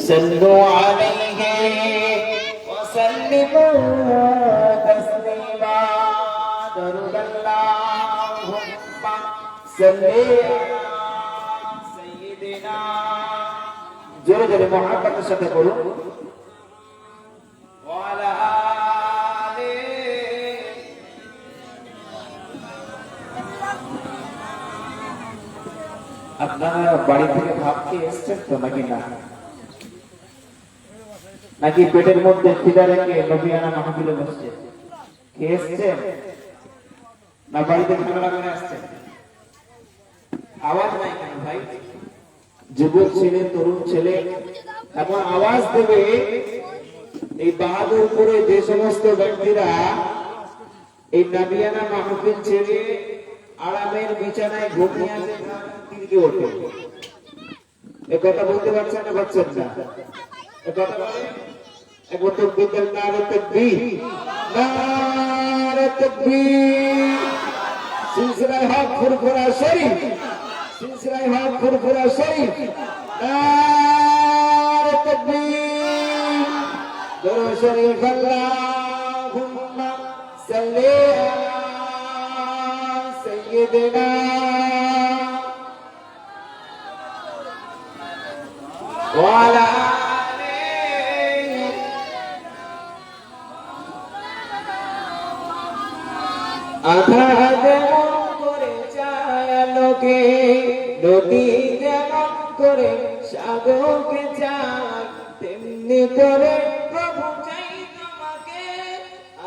صلوا عليه وسلموا تسليما درود اللهم صل على سيدنا জোরে জোরে মহাব্বতের সাথে বলুন وعلى آله আপনারা বাড়ি থেকে ভাত খেয়ে এসছেন তো নাকি না নাকি পেটের মধ্যে খিদা রেখে নবিয়ানা মাহফিলে বসছে? খেয়ে এসছেন না বাড়িতে ঝামেলা করে আসছেন আওয়াজ নাই কেন ভাই? যুবক ছেলে, তরুণ ছেলে এখন আওয়াজ দেবে, এই বাহাদুরপুরে যে সমস্ত ব্যক্তিরা এই নাবিয়ানা মাহফিল ছেড়ে আরামের বিছানায় ঘুমিয়ে আছে ওঠে। এ কথা বলতে পারছেন না পারছেন না? একবার তো বিদ্যাল নারে তকবীর নারে তকবীর সিলসিলায় হক ফুরফুরা শরীফ সিলসিলায় হক ফুরফুরা শরীফ নারে তকবীর দরুদ শরীফ আল্লাহুম্মা সাল্লি আলা সাইয়্যিদিনা وعلى আধা যেমন করে চায় লোকে নদী যেমন করে সাগরকে চায় তেমনি করে প্রভু চাই তোমাকে।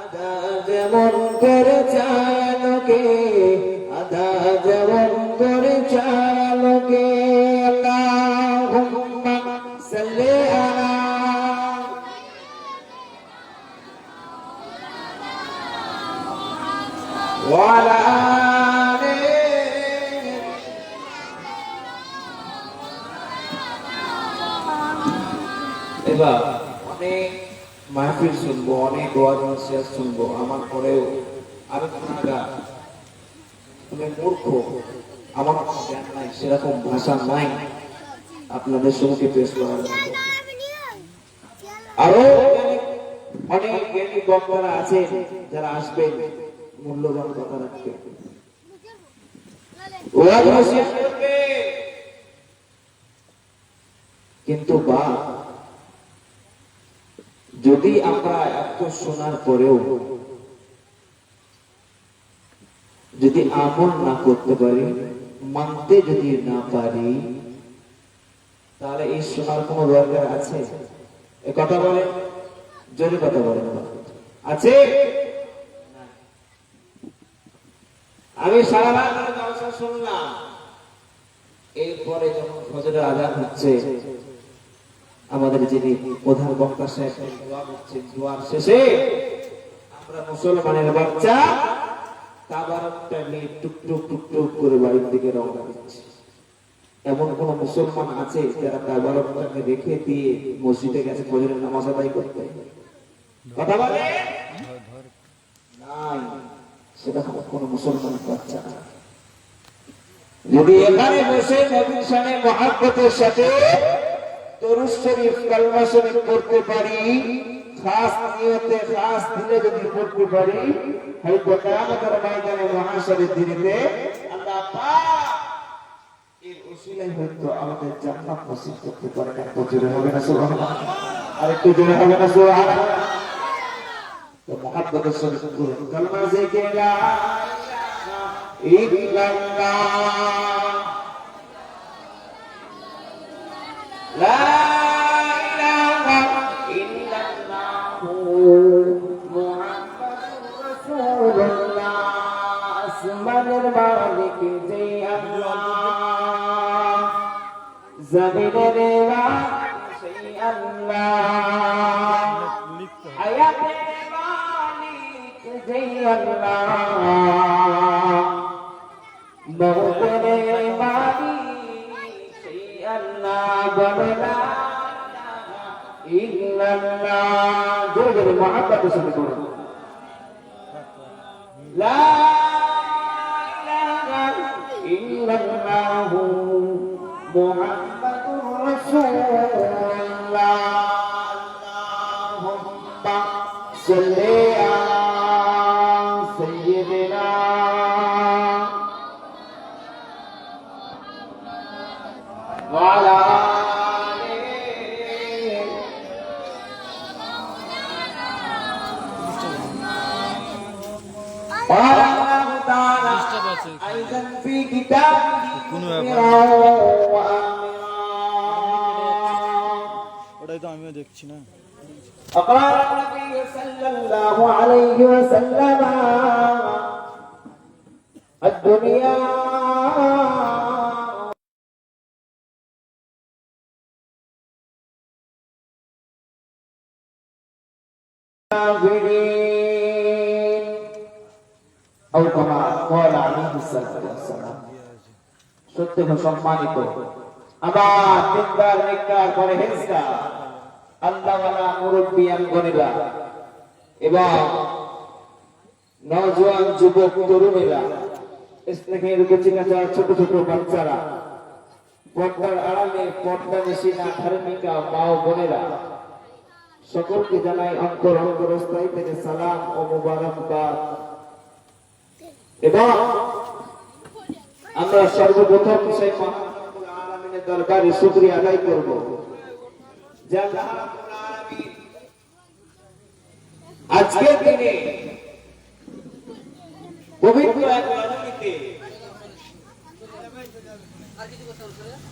আধা যেমন করে চায় وعلى آله এবার অনেক মাহফিল শুনবো অনেক ওয়াজ নসিহত শুনবো আমার পরেও আমি গুণাগা তুমি মূর্খ আমার কোনো জ্ঞান নাই সেরকম ভাষা নাই আপনাদের সঙ্গে পেশ করার মতো। আরো অনেক- অনেক জ্ঞানী বক্তারা আছে যারা আসবেন মূল্যবান কথা রাখবে ওয়াজ নসিহত করবে। কিন্তু বা যদি আমরা এত শোনার পরেও যদি আমল না করতে পারি মানতে যদি না পারি তাহলে এই শোনার কোনো দরকার আছে? কথা বলে? জোরে কথা বলেন। আছে? আমি সারা রাত ধরে জলসা শুনলাম এরপরে যখন ফজরের আজান হচ্ছে, আমাদের যিনি প্রধান বক্তা সাহেব দোয়া করছেন দোয়ার শেষে। আমরা মুসলমানের বাচ্চা, তাবারকটা নিয়ে টুক টুক টুক টুক করে বাড়ির দিকে রওনা দিচ্ছে। এমন কোন মুসলমান আছে যারা তাবারকটাকে রেখে দিয়ে মসজিদে গেছে, ফজরের নামাজ আদায় করতে? কথা বলে সেটা কোন মুসলমান বাচ্চা না। যদি এখানে বসে সামনে মহাব্বতের সাথে শরীফ কালমা শরীফ পারি, খাস নিয়তে খাস যদি পারি, হয়তো ময়দানে আমাদের জান্নাত নসিব করতে পারে না। জোরে হবে না সুবহানাল্লাহ? আর একটু জোরে হবে না ومحبة الصديق كما ذكر لا إلا الله لا إله إلا الله محمد رسول الله أسمد المالك زي الله زمن الرواح شيء الله সেই আল্লাহ বহুরে বাড়ি সেই আল্লাহ বদলা ইল্লাল্লাহ জোরে জোরে মহাব্বতের بنا وعلى قال الله تعالى أيضا في كتابه ওটাই তো আমিও দেখছি না সত্য সম্মানিত। আবার তিনবার নিকার করে হেসকা আল্লাহওয়ালা মুরব্বিয়ান গণেরা এবং নজওয়ান যুবক তরুণেরা ছোট ছোট বাচ্চারা। পর্দার আড়ালে পর্দা বেশি না ধার্মিকা মা বোনেরা সকলকে জানাই অন্তর অন্তরস্থায়ী থেকে সালাম ও মুবারকবাদ। এবং আমরা সর্বপ্রথম সেই আলমিনের দরবারে শুক্রিয়া আদায় করব। আজকের দিনে পবিত্র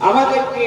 আমাদেরকে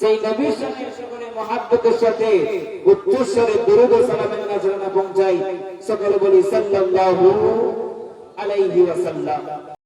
সেই নবীর সাথে সকলে মহাব্বতের সাথে উচ্চস্বরে দুরুদ সালামের নাজরানা পৌঁছাই সকলে বলি সাল্লাল্লাহু আলাইহি ওয়াসাল্লাম।